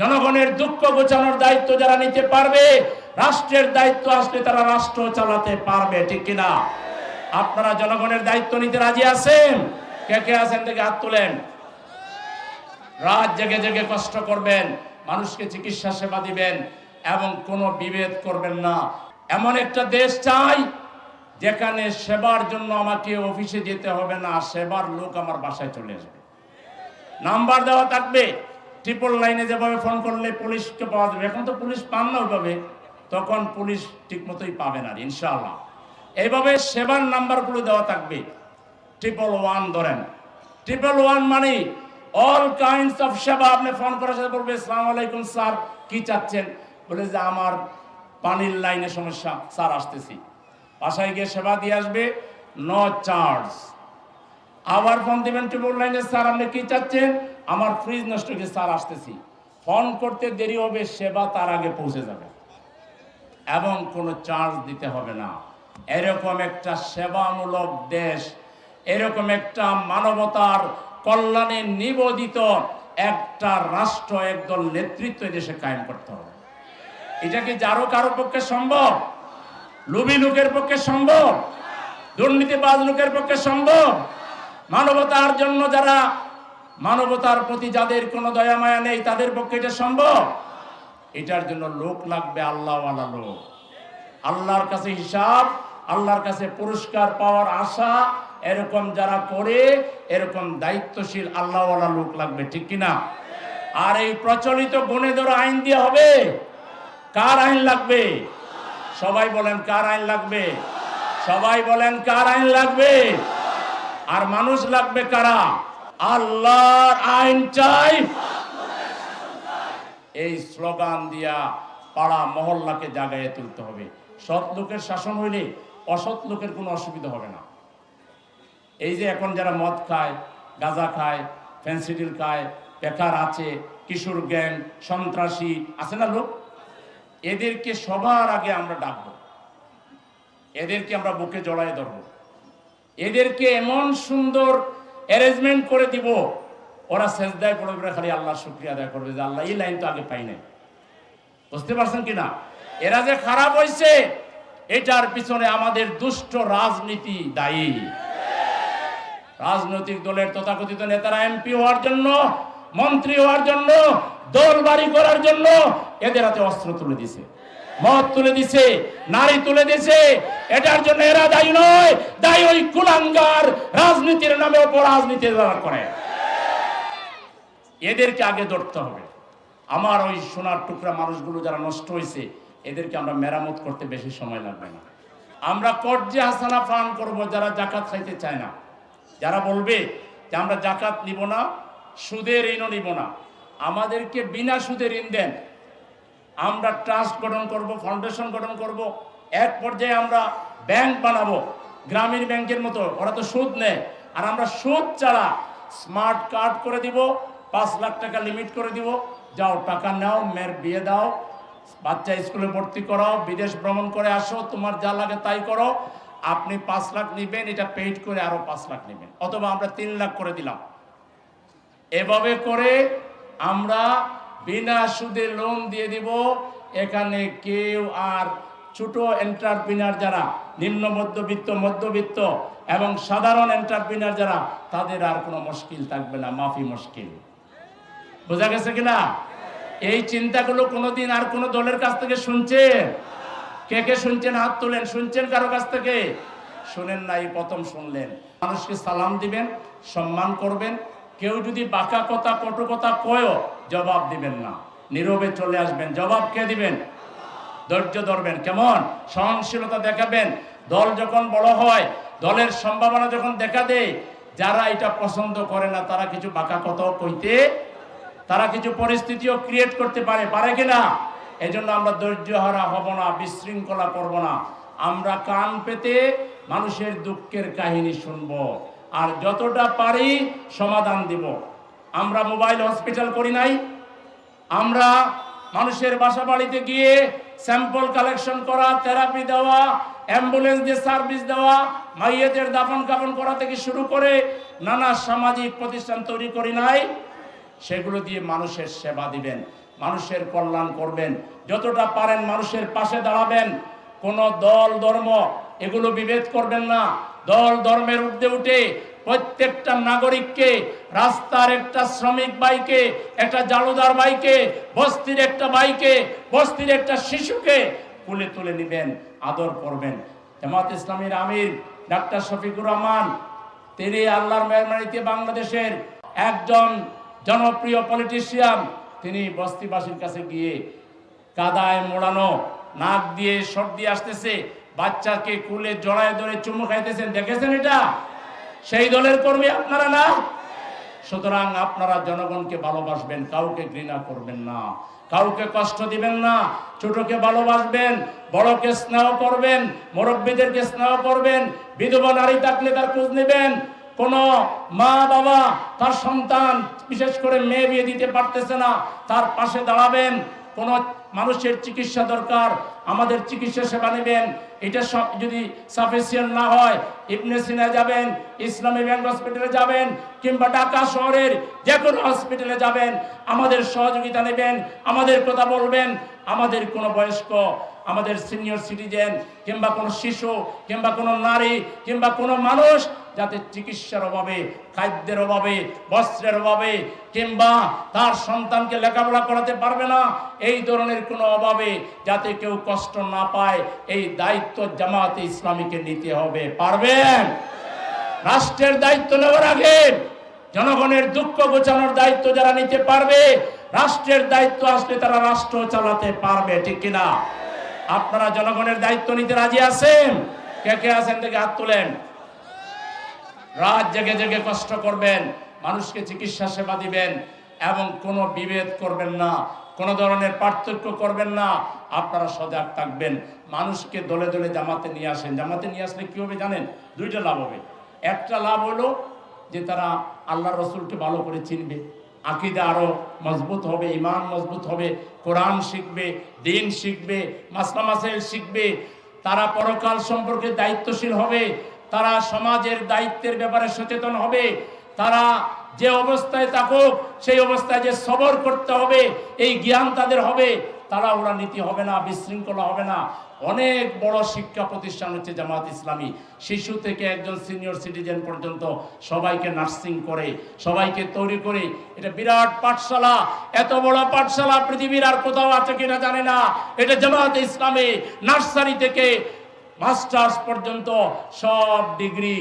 জনগণের দুঃখ গোছানোর দায়িত্ব যারা নিতে পারবে, রাষ্ট্রের দায়িত্ব আসলে তারা রাষ্ট্র চালাতে পারবে, ঠিক কিনা? আপনারা জনগণের দায়িত্ব নিতে রাজি আছেন? কে কে আছেন থেকে হাত তুলেন। রাত জেগে জেগে কষ্ট করবেন, মানুষকে চিকিৎসা সেবা দিবেন এবং কোনো বিভেদ করবেন না। এমন একটা দেশ চাই, যেখানে সেবার জন্য আমাকে অফিসে যেতে হবে না, সেবার লোক আমার বাসায় চলে আসবে। নাম্বার দেওয়া থাকবে। ট্রিপল লাইনে যেভাবে ফোন করলে পুলিশকে পাওয়া যাবে, এখন তো পুলিশ পান না ওইভাবে, তখন পুলিশ ঠিক মতোই পাবে না, ইনশাআল্লাহ। এইভাবে সেবার নাম্বারগুলো দেওয়া থাকবে ট্রিপল ওয়ান ধরেন। ট্রিপল ওয়ান মানে অল কাইন্ডস অফ সেবা আপনি ফোন করার সাথে বলবে, সালাম আলাইকুম স্যার, কি চাচ্ছেন? বলে যে, আমার পানির লাইনে সমস্যা, স্যার আসতেছি। বাসায় গিয়ে সেবা দিয়ে আসবে নো চার্জ আবার ফোন দিবেন ট্রিপল লাইনে স্যার, আপনি কি চাচ্ছেন? আমার ফ্রিজ নষ্ট হয়ে গেছে, স্যার আসতেছি। ফোন করতে দেরি হবে সেবা তার আগে পৌঁছে যাবে। এবং কোনো চার্জ দিতে হবে না। এরকম একটা সেবামূলক দেশ এরকম একটা মানবতার কল্যাণে নিবেদিত একটা রাষ্ট্র একদল নেতৃত্ব দেশে কায়েম করতে হবে। এটা কি যারও কারও পক্ষে সম্ভব? লুবি লোকের পক্ষে সম্ভব? দুর্নীতিবাজ লোকের পক্ষে সম্ভব? মানবতার জন্য যারা মানবতার প্রতি যাদের কোনো দয়া মায়া নেই, তাদের পক্ষে এটা সম্ভব? এটার জন্য লোক লাগবে আল্লাহওয়ালা লোক। আল্লাহর কাছে হিসাব, আল্লাহর কাছে পুরস্কার পাওয়ার আশা, এরকম যারা করে, এরকম দায়িত্বশীল আল্লাহওয়ালা লোক লাগবে, ঠিক কিনা? আর এই প্রচলিত গুণে ধরো আইন দিয়ে হবে? কার আইন লাগবে? সবাই বলেন, কার আইন লাগবে? সবাই বলেন, কার আইন লাগবে? আর মানুষ লাগবে কারা? আল্লাহর আইন চাই। এই স্লোগান দিয়া পাড়া মহল্লাকে জাগাইয়ে তুলতে হবে। সৎ লোকের শাসন হইলে অসৎ লোকের কোনো অসুবিধা হবে না। এই যে এখন যারা মদ খায়, গাঁজা খায়, ফেন্সিডিল খায়, বেকার আছে, কিশোর গ্যাং, সন্ত্রাসী, আছে না লোক? এদেরকে সবার আগে আমরা ডাকবো। এদেরকে আমরা বুকে জড়ায় ধরবো। এদেরকে এমন সুন্দর অ্যারেঞ্জমেন্ট করে দিব। ওরা সেজদায় পড়ে পড়ে খালি আল্লাহ শুক্রিয়া আদায় করবে যে আল্লাহ এই লাইন তো আগে পাই নাই। বুঝতে পারছেন কিনা এরা যে খারাপ হয়েছে এটার পিছনে আমাদের দুষ্ট রাজনীতি দায়ী। রাজনৈতিক দলের তথাকথিত নেতারা এমপি হওয়ার জন্য, মন্ত্রী হওয়ার জন্য, দল বাড়ি করার জন্য এদের হাতে অস্ত্র তুলে দিছে মদ তুলে দিছে, নারী তুলে দিছে। এটার জন্য এরা দায়ী নয়, দায়ী ওই কুলাঙ্গার রাজনীতির নামে অপরাজনীতি যারা করে। এদেরকে আগে ধরতে হবে। আমার ওই সোনার টুকরা মানুষগুলো যারা নষ্ট হয়েছে, এদেরকে আমরা মেরামত করতে বেশি সময় লাগবে না। আমরা কর্জে হাসানা ফান করব, যারা জাকাত খাইতে চায় না। যারা বলবে যে আমরা জাকাত নিব না, সুদের ঋণও নিব না। আমাদেরকে বিনা সুদে ঋণ দেন। আমরা ট্রাস্ট গঠন করব, ফাউন্ডেশন গঠন করব, এক পর্যায়ে আমরা ব্যাংক বানাবো, গ্রামীণ ব্যাংকের মতো, ওরা তো সুদ নেয়। আর আমরা সুদ ছাড়া স্মার্ট কার্ড করে দিব, পাঁচ লাখ টাকা লিমিট করে দিব। যাও, টাকা নাও, মেয়ের বিয়ে দাও, বাচ্চা স্কুলে ভর্তি করাও, বিদেশ ভ্রমণ করে আসো, তোমার যা লাগে তাই করো। আপনি পাঁচ লাখ নেবেন, এটা পেইড করে আরও পাঁচ লাখ নেবেন, অথবা আমরা তিন লাখ করে দিলাম। এভাবে করে আমরা বিনা সুদে লোন দিয়ে দিব। এখানে কেউ আর ছোট এন্টারপ্রিনার যারা, নিম্ন মধ্যবিত্ত মধ্যবিত্ত এবং সাধারণ এন্টারপ্রিনার যারা, তাদের আর কোনো মুশকিল থাকবে না, মাফি মুশকিল। বোঝা গেছে কিনা? এই চিন্তাগুলো কোনোদিন আর কোনো দলের কাছ থেকে শুনছেন? কে কে শুনছেন? হাত তুলেন। শুনছেন কারও কাছ থেকে? শুনেন না এই প্রথম শুনলেন। মানুষকে সালাম দিবেন, সম্মান করবেন। কেউ যদি বাঁকা কথা, কটু কথা কয়ও জবাব দিবেন না। নীরবে চলে আসবেন। জবাব কে দিবেন? ধৈর্য ধরবেন। কেমন? সহনশীলতা দেখাবেন। দল যখন বড় হয়, দলের সম্ভাবনা যখন দেখা দেয়, যারা এটা পছন্দ করে না, তারা কিছু বাঁকা কথাও কইতে, তারা কিছু পরিস্থিতিও ক্রিয়েট করতে পারে। পারে কিনা এই জন্য আমরা ধৈর্য হারা হব না, বিশৃঙ্খলা করব না। আমরা কান পেতে মানুষের দুঃখের কাহিনী শুনব। আর যতটা পারি সমাধান দিব। আমরা মোবাইল হসপিটাল করি নাই। আমরা মানুষের বাসা বাড়িতে গিয়ে স্যাম্পল কালেকশন করা, থেরাপি দেওয়া, অ্যাম্বুলেন্স দিয়ে সার্ভিস দেওয়া, মাইয়েদের দাফন কাফন করা থেকে শুরু করে নানা সামাজিক প্রতিষ্ঠান তৈরি করি নাই। সেগুলো দিয়ে মানুষের সেবা দিবেন, মানুষের কল্যাণ করবেন। যতটা পারেন মানুষের পাশে দাঁড়াবেন। কোন দল, ধর্ম, এগুলো বিভেদ করবেন না। দল, ধর্মের ঊর্ধ্বে উঠে প্রত্যেকটা নাগরিককে, রাস্তার একটা শ্রমিক বাইকে একটা জালুদার বাইকে বস্তির একটা বাইকে বস্তির একটা শিশুকে কুলে তুলে নেবেন, আদর করবেন। জামাত ইসলামীর আমির ডাক্তার শফিকুর রহমান, তিনি আল্লাহর মেহরবানিতে বাংলাদেশের একজন জনপ্রিয় পলিটিশিয়ান, তিনি বস্তিবাসীর কাছে গিয়ে কাদায় মোড়ানো, নাক দিয়ে সর্দি আসতেছে, বাচ্চাকে কুলে জড়ায় ধরে চুমু খাইতেছেন, দেখেছেন এটা? সেই দলের কর্মী আপনারা না? সুতরাং আপনারা জনগণকে ভালোবাসবেন, কাউকে ঘৃণা করবেন না। কাউকে কষ্ট দিবেন না, ছোটকে ভালোবাসবেন, বড়কে স্নেহ করবেন, মুরব্বীদেরকে স্নেহ করবেন, বিধবা নারী থাকলে তার খোঁজ নেবেন। কোন মা বাবা, তার সন্তান, বিশেষ করে মেয়ে বিয়ে দিতে পারতেছে না, তার পাশে দাঁড়াবেন। কোন মানুষের চিকিৎসা দরকার, আমাদের চিকিৎসা সেবা নেবেন। এটা যদি সাফিসিয়েন্ট না হয়, ইবনে সিনা যাবেন, ইসলামী ব্যাংক হসপিটালে যাবেন, কিংবা ঢাকা শহরের যে কোনো হসপিটালে যাবেন, আমাদের সহযোগিতা নেবেন, আমাদের কথা বলবেন, আমাদের কোনো বয়স্ক আমাদের সিনিয়র সিটিজেন কিংবা কোনো শিশু কিংবা কোনো নারী কিংবা কোনো মানুষ যাতে চিকিৎসার অভাবে, খাদ্যের অভাবে, বস্ত্রের অভাবে কিংবা তার সন্তানকে লেখাপড়া করাতে পারবে না, এই ধরনের কোনো অভাবে যাতে কেউ কষ্ট না পায়, এই দায়িত্ব জামাতে ইসলামীকে নিতে হবে। পারবেন? রাষ্ট্রের দায়িত্ব নেওয়ার আগে জনগণের দুঃখ গোছানোর দায়িত্ব যারা নিতে পারবে, রাষ্ট্রের দায়িত্ব আসলে তারা রাষ্ট্র চালাতে পারবে, ঠিক কিনা? আপনারা জনগণের দায়িত্ব নিতে রাজি আছেন? কে কে আছেন থেকে হাত তুলেন। রাত জেগে জেগে কষ্ট করবেন, মানুষকে চিকিৎসা সেবা দিবেন এবং কোনো বিভেদ করবেন না, কোনো ধরনের পার্থক্য করবেন না। আপনারা সজাগ থাকবেন। মানুষকে দলে দলে জামাতে নিয়ে আসেন। জামাতে নিয়ে আসলে কি হবে জানেন? দুইটা লাভ হবে। একটা লাভ হলো যে তারা আল্লাহ রসুলকে ভালো করে চিনবে। আকিদা আরও মজবুত হবে ইমান মজবুত হবে, কোরআন শিখবে, দিন শিখবে, মাসলা মাসাইল শিখবে, তারা পরকাল সম্পর্কে দায়িত্বশীল হবে, তারা সমাজের দায়িত্বের ব্যাপারে সচেতন হবে, তারা যে অবস্থায় থাকুক, সেই অবস্থায় যে সবর করতে হবে, এই জ্ঞান তাদের হবে, তারা ওরা নীতি হবে না, বিশৃঙ্খলা হবে না। অনেক বড় শিক্ষা প্রতিষ্ঠান হচ্ছে জামাত ইসলামী। শিশু থেকে একজন সিনিয়র সিটিজেন পর্যন্ত সবাইকে নার্সিং করে, সবাইকে তৈরি করে। এটা বিরাট পাঠশালা। এত বড় পাঠশালা পৃথিবীর আর কোথাও আছে কিনা জানে না। এটা জামাত ইসলামী নার্সারি থেকে মাস্টার্স পর্যন্ত সব ডিগ্রি।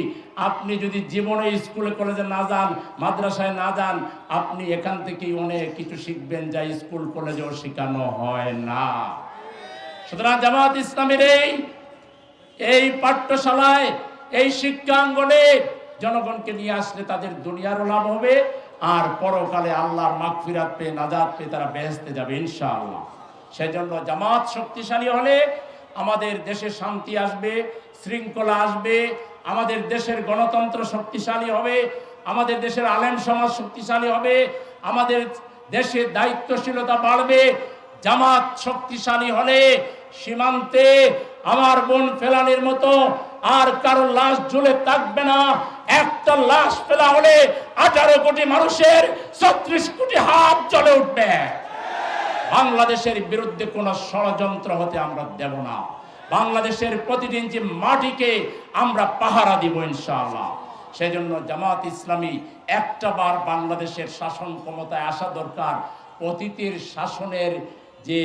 আপনি যদি জীবনে স্কুলে, কলেজে না যান, মাদ্রাসায় না যান, আপনি এখান থেকেই অনেক কিছু শিখবেন যা স্কুল, কলেজেও শেখানো হয় না। সুতরাং জামাত ইসলামের এই এই পাঠ্যশালায়, এই শিক্ষাঙ্গনে জনগণকে নিয়ে আসলে তাদের দুনিয়ারও লাভ হবে, আর পরকালে আল্লাহর মাগফিরাত পেয়ে নাজাত পেয়ে তারা বেহেস্তে যাবে, ইনশাআল্লাহ। সেজন্য জামাত শক্তিশালী হলে আমাদের দেশে শান্তি আসবে, শৃঙ্খলা আসবে, আমাদের দেশের গণতন্ত্র শক্তিশালী হবে, আমাদের দেশের আলেম সমাজ শক্তিশালী হবে, আমাদের দেশের দায়িত্বশীলতা বাড়বে। জামাত শক্তিশালী হলে সীমান্তে আমার বোন ফেলানির মতো আর কারও লাশ ঝুলে থাকবে না। একটা লাশ ফেলা হলে আঠারো কোটি মানুষের ছত্রিশ কোটি হাত জ্বলে উঠবে। বাংলাদেশের বিরুদ্ধে কোনো ষড়যন্ত্র হতে আমরা দেব না। বাংলাদেশের প্রতিদিন যে মাটিকে আমরা পাহারা দিব ইনশাআল্লাহ। সেজন্য জামাত ইসলামী একটা বার বাংলাদেশের শাসন ক্ষমতায় আসা দরকার। অতীতের শাসনের যে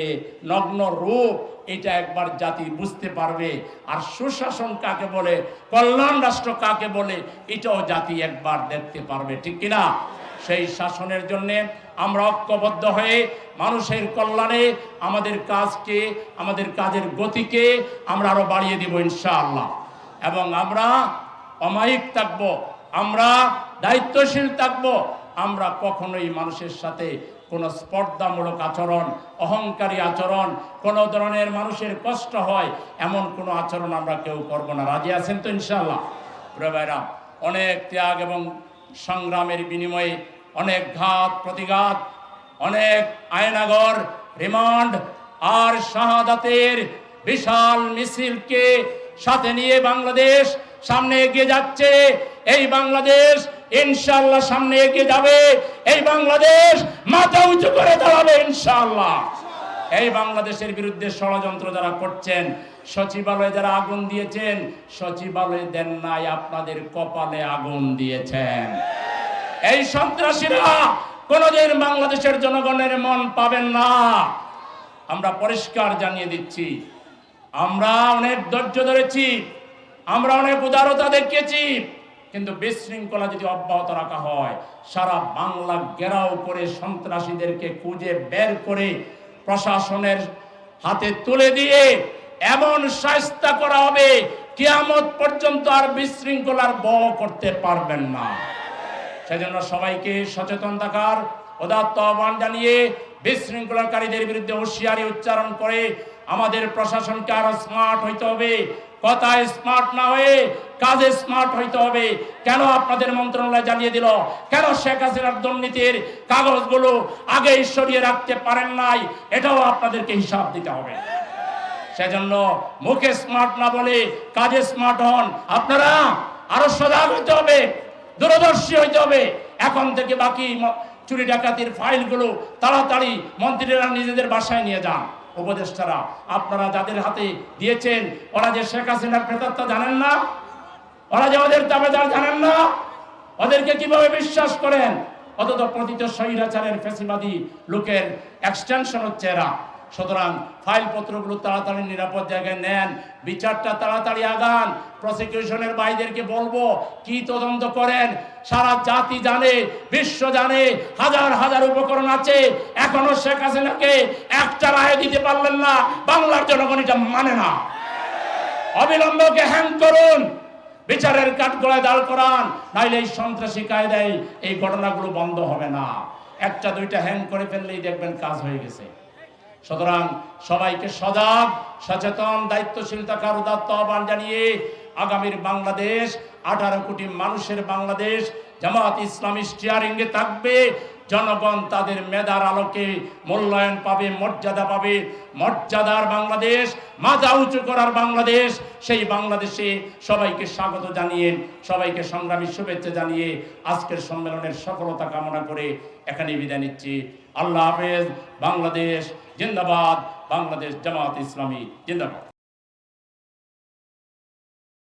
নগ্ন রূপ এটা একবার জাতি বুঝতে পারবে। আর সুশাসন কাকে বলে, কল্যাণ রাষ্ট্র কাকে বলে, এটাও জাতি একবার দেখতে পারবে, ঠিক কিনা? সেই শাসনের জন্য আমরা ঐক্যবদ্ধ হয়ে মানুষের কল্যাণে আমাদের কাজকে, আমাদের কাজের গতিকে আমরা আরও বাড়িয়ে দিব ইনশাআল্লাহ। এবং আমরা অমায়িক থাকব, আমরা দায়িত্বশীল থাকব আমরা কখনোই মানুষের সাথে কোনো স্পর্ধামূলক আচরণ, অহংকারী আচরণ, কোনো ধরনের মানুষের কষ্ট হয়, এমন কোনো আচরণ আমরা কেউ করব না। রাজি আছেন তো ইনশাআল্লাহ? প্রিয় ভাইরা, অনেক ত্যাগ এবং সংগ্রামের বিনিময়ে অনেক ঘাত, প্রতিঘাত, অনেক আয়নাগর, রিমান্ড আর শাহাদাতের বিশাল মিছিলকে সাথে নিয়ে বাংলাদেশ সামনে এগিয়ে যাচ্ছে। এই বাংলাদেশ ইনশাআল্লাহ সামনে এগিয়ে যাবে। এই বাংলাদেশ মাথা উঁচু করে দাঁড়াবে ইনশাল্লাহ এই বাংলাদেশের বিরুদ্ধে ষড়যন্ত্র যারা করছেন, সচিবালয়ে যারা আগুন দিয়েছেন, সচিবালয়ে দেন নাই, আপনাদের কপালে আগুন দিয়েছেন। এই সন্ত্রাসীরা কোনোদিন বাংলাদেশের জনগণের মন পাবেন না। আমরা পরিষ্কার জানিয়ে দিচ্ছি, আমরা অনেক ধৈর্য ধরেছি, আমরা অনেক উদারতা দেখিয়েছি কিন্তু বিশৃঙ্খলা যদি অব্যাহত রাখা হয়, সারা বাংলা ঘেরাও করে সন্ত্রাসীদেরকে খুঁজে বের করে প্রশাসনের হাতে তুলে দিয়ে এমন শাস্তা করা হবে, কিয়ামত পর্যন্ত আর বিশৃঙ্খলার ব করতে পারবেন না। সেজন্য সবাইকে সচেতন থাকার উদাত্ত আহ্বান জানিয়ে বিশৃঙ্খলাকারীদের বিরুদ্ধে হুঁশিয়ারি উচ্চারণ করে আমাদের প্রশাসনকে আরও স্মার্ট হইতে হবে। কথায় স্মার্ট না হয়ে কাজে স্মার্ট হইতে হবে। কেন আপনাদের মন্ত্রণালয় জানিয়ে দিল? কেন শেখ হাসিনার দুর্নীতির কাগজগুলো আগে সরিয়ে রাখতে পারেন নাই? এটাও আপনাদেরকে হিসাব দিতে হবে। সেজন্য মুখে স্মার্ট না বলে কাজে স্মার্ট হন। আপনারা আরও সজাগ হইতে হবে, দূরদর্শী হইতে হবে। এখন থেকে বাকি চুরি ডাকাতির ফাইলগুলো তাড়াতাড়ি মন্ত্রীরা নিজেদের বাসায় নিয়ে যান। উপদেষ্টারা, আপনারা যাদের হাতে দিয়েছেন, ওরা যে শেখ হাসিনার প্রেতাত্মা জানেন না? ওরা যে ওদের দাবেদার জানেন না? ওদেরকে কীভাবে বিশ্বাস করেন? অথচ প্রতিত স্বৈরাচারের ফেসিবাদী লোকের এক্সটেনশন হচ্ছে এরা। সুতরাং ফাইলপত্রগুলো তাড়াতাড়ি নিরাপদ জায়গায় নেন। বিচারটা তাড়াতাড়ি আগান। প্রসিকিউশনের ভাইদেরকে বলব, কি তদন্ত করেন? সারা জাতি জানে, বিশ্ব জানে, হাজার হাজার উপকরণ আছে। এখনও শেখ হাসিনাকে একটা রায় দিতে পারলেন না। বাংলার জনগণ এটা মানে না। অবিলম্বকে হ্যাং করুন। বিচারের কাঠগড়ায় দাঁড় করান। নাইলে এই সন্ত্রাসী কায়দায় এই ঘটনাগুলো বন্ধ হবে না। একটা দুইটা হ্যাং করে ফেললেই দেখবেন কাজ হয়ে গেছে। সুতরাং সবাইকে সজাগ, সচেতন, দায়িত্বশীল থাকার উদাত্ত আহ্বান জানিয়ে আগামীর বাংলাদেশ, আঠারো কোটি মানুষের বাংলাদেশ জামাত ইসলামী স্টিয়ারিংয়ে থাকবে। জনগণ তাদের মেধার আলোকে মূল্যায়ন পাবে, মর্যাদা পাবে। মর্যাদার বাংলাদেশ মাথা উঁচু করার বাংলাদেশ। সেই বাংলাদেশে সবাইকে স্বাগত জানিয়ে, সবাইকে সংগ্রামী শুভেচ্ছা জানিয়ে আজকের সম্মেলনের সফলতা কামনা করে এখানে বিদায় নিচ্ছি। আল্লাহ হাফেজ, বাংলাদেশ জিন্দাবাদ, বাংলাদেশ জামাত ইসলামী জিন্দাবাদ।